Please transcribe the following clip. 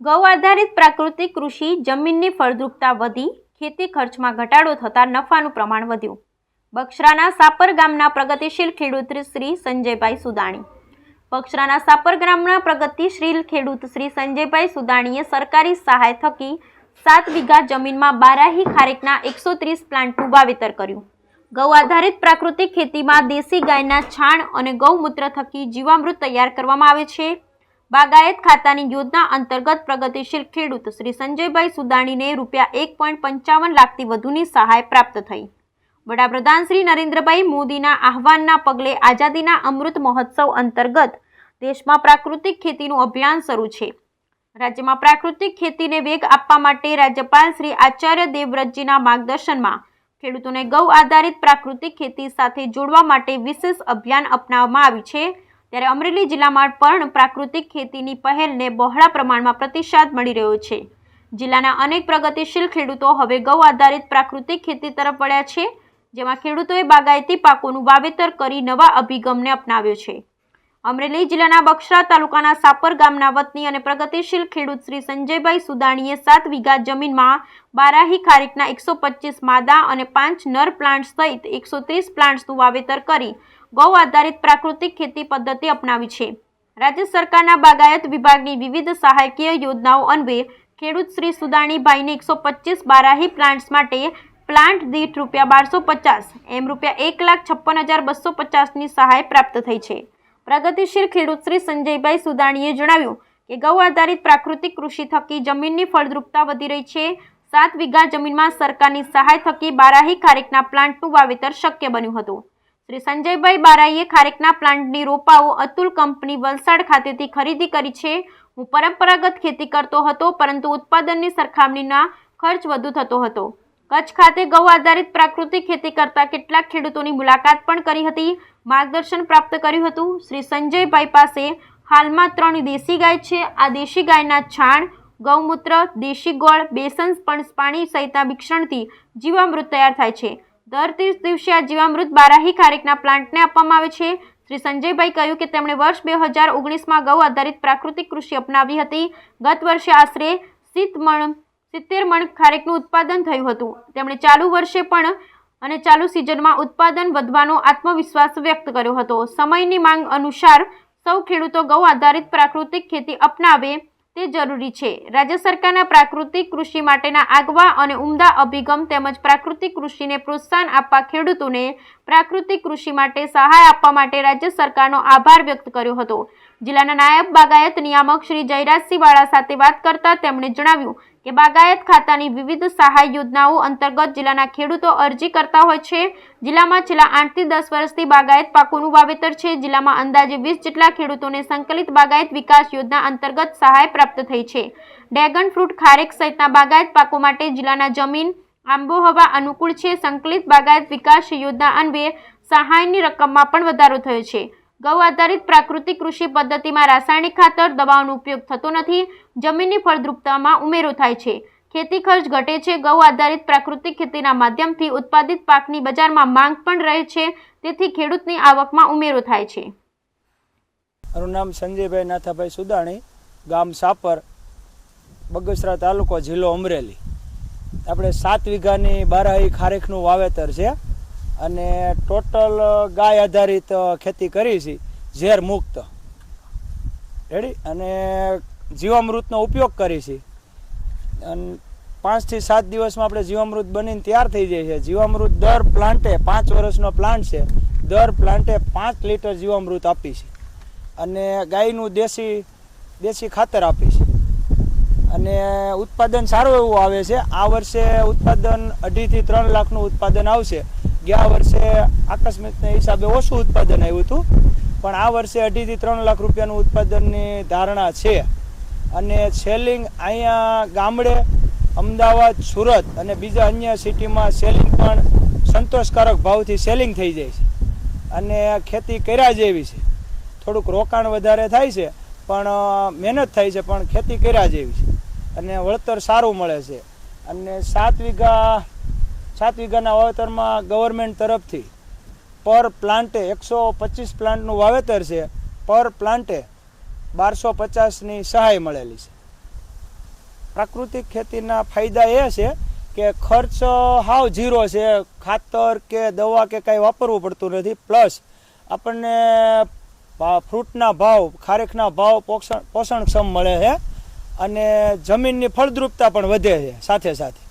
ગૌ આધારિત પ્રાકૃતિક કૃષિ જમીનની ફળદ્રુપતા વધી, ખેતી ખર્ચમાં ઘટાડો થતાં નફાનું પ્રમાણ વધ્યું. બક્ષરાના સાપર ગામના પ્રગતિશીલ ખેડૂત શ્રી સંજયભાઈ સુદાણી. બક્ષરાના સાપર ગામના પ્રગતિશીલ ખેડૂત શ્રી સંજયભાઈ સુદાણીએ સરકારી સહાય થકી સાત વીઘા જમીનમાં બારાહી ખારેકના એકસો ત્રીસ પ્લાન્ટનું વાવેતર કર્યું. ગૌ આધારિત પ્રાકૃતિક ખેતીમાં દેશી ગાયના છાણ અને ગૌમૂત્ર થકી જીવામૃત તૈયાર કરવામાં આવે છે. બાગાયત ખાતાની યોજના અંતર્ગત પ્રગતિશીલ ખેડૂત શ્રી સંજયભાઈ સુદાણીને રૂપિયા એક પોઈન્ટ પંચાવન લાખથી વધુની સહાય પ્રાપ્ત થઈ. વડાપ્રધાન શ્રી નરેન્દ્રભાઈ મોદીના આહવાનના પગલે આઝાદીના અમૃત મહોત્સવ અંતર્ગત દેશમાં પ્રાકૃતિક ખેતીનું અભિયાન શરૂ છે. રાજ્યમાં પ્રાકૃતિક ખેતીને વેગ આપવા માટે રાજ્યપાલ શ્રી આચાર્ય દેવવ્રતજીના માર્ગદર્શનમાં ખેડૂતોને ગૌ આધારિત પ્રાકૃતિક ખેતી સાથે જોડવા માટે વિશેષ અભિયાન અપનાવવામાં આવ્યું છે. ત્યારે અમરેલી જિલ્લામાં પણ પ્રાકૃતિક ખેતીની પહેલને બહોળા પ્રમાણમાં પ્રતિસાદ મળી રહ્યો છે. જિલ્લાના અનેક પ્રગતિશીલ ખેડૂતો હવે ગૌ આધારિત પ્રાકૃતિક ખેતી તરફ વળ્યા છે, જેમાં ખેડૂતોએ બાગાયતી પાકોનું વાવેતર કરી નવા અભિગમને અપનાવ્યો છે. અમરેલી જિલ્લાના બક્ષરા તાલુકાના સાપર ગામના વતની અને પ્રગતિશીલ ખેડૂત શ્રી સંજયભાઈ સુદાણીએ સાત વીઘા જમીનમાં બારાહી ખારીકના એકસો પચીસ માદા અને પાંચ નર પ્લાન્ટ સહિત એકસો ત્રીસ પ્લાન્ટ્સનું વાવેતર કરી ગૌ આધારિત પ્રાકૃતિક ખેતી પદ્ધતિ અપનાવી છે. રાજ્ય સરકારના બાગાયત વિભાગની વિવિધ સહાયકીય યોજનાઓ અન્વયે ખેડૂત શ્રી સુદાણીભાઈને એકસો પચીસ બારાહી પ્લાન્ટ્સ માટે પ્લાન્ટ દીઠ રૂપિયા બારસો પચાસ, એમ રૂપિયા એક લાખ છપ્પન હજાર બસો પચાસની સહાય પ્રાપ્ત થઈ છે. પ્રગતિશીલ ખેડૂત શ્રી સંજયભાઈ સુદાણીએ જણાવ્યું કે ગૌ આધારિત પ્રાકૃતિક કૃષિ થકી જમીનની ફળદ્રુપતા વધી રહી છે. સાત વીઘા જમીનમાં સરકારની સહાય થકી બારાહી ખારેકના પ્લાન્ટનું વાવેતર શક્ય બન્યું હતું. શ્રી સંજયભાઈ બારાઈએ ખારેકના પ્લાન્ટની રોપાઓ અતુલ કંપની વલસાડ ખાતેથી ખરીદી કરી છે. હું પરંપરાગત ખેતી કરતો હતો, પરંતુ ઉત્પાદનની સરખામણીના ખર્ચ વધુ થતો હતો. કચ્છ ખાતે ગૌ આધારિત પ્રાકૃતિક ખેતી કરતા કેટલાક ખેડૂતોની મુલાકાત પણ કરી હતી. માર્ગદર્શન પ્રાપ્ત કર્યું હતું. શ્રી સંજયભાઈ પાસે હાલમાં ત્રણ દેશી ગાય છે. આ દેશી ગાયના છાણ, ગૌમૂત્ર, દેશી ગોળ બેસન પણ પાણી સહિતના મિશ્રણથી જીવામૃત તૈયાર થાય છે. દર ત્રીસ દિવસે આ જીવામૃત બારાહી ખારેકના પ્લાન્ટને આપવામાં આવે છે. શ્રી સંજયભાઈ કહ્યું કે તેમણે વર્ષ બે હજાર ઓગણીસમાં ગૌ આધારિત પ્રાકૃતિક કૃષિ અપનાવી હતી. ગત વર્ષે આશરે સિત્ત મણ, સિત્તેર મણ ખારેકનું ઉત્પાદન થયું હતું. તેમણે ચાલુ વર્ષે પણ અને ચાલુ સિઝનમાં ઉત્પાદન વધવાનો આત્મવિશ્વાસ વ્યક્ત કર્યો હતો. સમયની માંગ અનુસાર સૌ ખેડૂતો ગૌ આધારિત પ્રાકૃતિક ખેતી અપનાવે તે જરૂરી છે. રાજ્ય સરકારના પ્રાકૃતિક કૃષિ માટેના આગવા અને ઉમદા અભિગમ તેમજ પ્રાકૃતિક કૃષિને પ્રોત્સાહન આપવા ખેડૂતોને પ્રાકૃતિક કૃષિ માટે સહાય આપવા માટે રાજ્ય સરકારનો આભાર વ્યક્ત કર્યો હતો. જિલ્લાના નાયબ બાગાયત નિયામક શ્રી જયરાજસિંહ વાળા સાથે વાત કરતા તેમણે જણાવ્યું કે બાગાયત ખાતાની વિવિધ સહાય યોજનાઓ અંતર્ગત જિલ્લાના ખેડૂતો અરજી કરતા હોય છે. જિલ્લામાં છેલ્લા આઠથી દસ વર્ષથી બાગાયત પાકોનું વાવેતર છે. જિલ્લામાં અંદાજે વીસ જેટલા ખેડૂતોને સંકલિત બાગાયત વિકાસ યોજના અંતર્ગત સહાય પ્રાપ્ત થઈ છે. ડ્રેગન ફ્રૂટ ખારેક સહિતના બાગાયત પાકો માટે જિલ્લાના જમીન, આંબોહવા અનુકૂળ છે. સંકલિત બાગાયત વિકાસ યોજના અન્વયે સહાયની રકમમાં પણ વધારો થયો છે. ગૌ આધારિત પ્રાકૃતિક કૃષિ પદ્ધતિમાં રાસાયણિક ખાતર દવાઓનો ઉપયોગ થતો નથી. જમીનની ફળદ્રુપતામાં ઉમેરો થાય છે. ખેતી ખર્ચ ઘટે છે. ગૌ આધારિત પ્રાકૃતિક ખેતીના માધ્યમથી ઉત્પાદિત પાકની બજારમાં માંગ પણ રહે છે. તેથી ખેડૂતની આવકમાં ઉમેરો થાય છે. મારું નામ સંજયભાઈ નાથાભાઈ સુદાણી, ગામ સાપર, બગસરા તાલુકો જિલ્લો અમરેલી. આપણે સાત વીઘાની બારાહી ખારેકનું વાવેતર છે. અને ટોટલ ગાય આધારિત ખેતી કરી છે, ઝેર મુક્ત. રેડી અને જીવામૃતનો ઉપયોગ કરી છે. અને પાંચથી સાત દિવસમાં આપણે જીવામૃત બનીને તૈયાર થઈ જાય છે. જીવામૃત દર પ્લાન્ટે પાંચ વર્ષનો પ્લાન્ટ છે. દર પ્લાન્ટે પાંચ લીટર જીવામૃત આપી છે. અને ગાયનું દેશી દેશી ખાતર આપી છે. અને ઉત્પાદન સારું એવું આવે છે. આ વર્ષે ઉત્પાદન અઢીથી ત્રણ લાખનું ઉત્પાદન આવશે. ગયા વર્ષે આકસ્મિકના હિસાબે ઓછું ઉત્પાદન આવ્યું હતું, પણ આ વર્ષે અઢીથી ત્રણ લાખ રૂપિયાનું ઉત્પાદનની ધારણા છે. અને સેલિંગ અહીંયા ગામડે, અમદાવાદ, સુરત અને બીજા અન્ય સિટીમાં સેલિંગ પણ સંતોષકારક ભાવથી સેલિંગ થઈ જાય છે. અને ખેતી કર્યા જેવી છે. થોડુંક રોકાણ વધારે થાય છે, પણ મહેનત થાય છે, પણ ખેતી કર્યા જેવી છે. અને વળતર સારું મળે છે. અને સાત વીઘા સાત વીઘાના વાવેતરમાં ગવર્મેન્ટ તરફથી પર પ્લાન્ટે એકસો પચીસ પ્લાન્ટનું વાવેતર છે. પર પ્લાન્ટે બારસો પચાસની સહાય મળેલી છે. પ્રાકૃતિક ખેતીના ફાયદા એ છે કે ખર્ચ હાવ ઝીરો છે. ખાતર કે દવા કે કાંઈ વાપરવું પડતું નથી. પ્લસ આપણને ફ્રૂટના ભાવ ખારેકના ભાવ પોષણ, પોષણક્ષમ મળે છે અને જમીનની ફળદ્રુપતા પણ વધે છે સાથે સાથે.